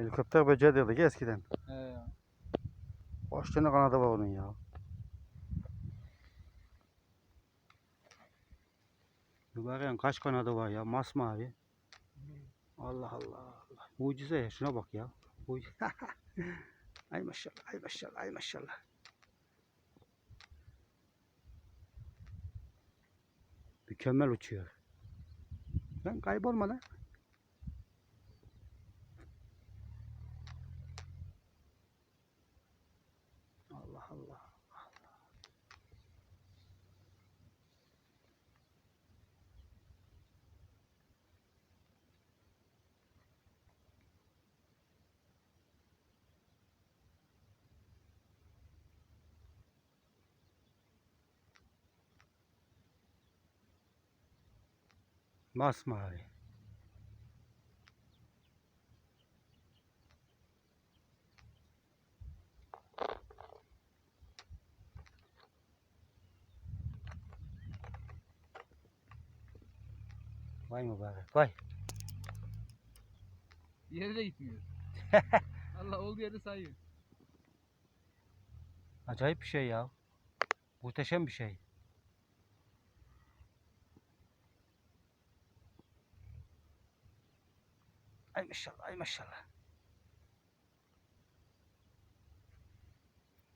Helikopter böceği derdik eskiden. He. Kaç tane kanadı var onun ya. Mübareğin kaç kanadı var ya masmavi. Allah Allah. Allah. Mucize ya şuna bak ya. Mucize. ay maşallah ay maşallah ay maşallah. Mükemmel uçuyor. Lan kaybolma lan. Allah Allah. Masmavi. Vay mübarek vay. Yere de gitmiyor. Allah olduğu yerde sayıyor. Acayip bir şey ya. Muhteşem bir şey. Ay maşallah, ay maşallah.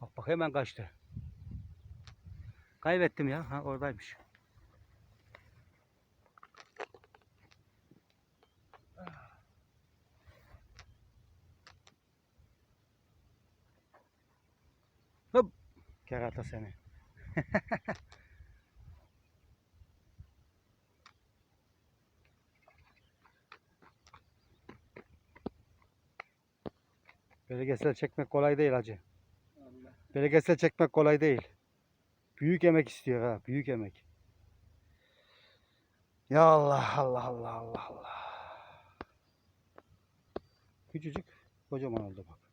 Bak bak hemen kaçtı. Kaybettim ya. Ha oradaymış. Kerata seni. Belgesel çekmek kolay değil hacı. Allah. Belgesel çekmek kolay değil. Büyük emek istiyor ha, büyük emek. Ya Allah Allah Allah Allah Allah. Küçücük kocaman oldu bak.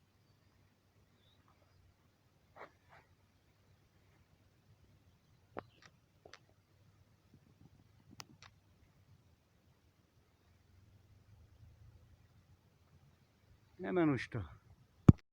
Hemen uçtu.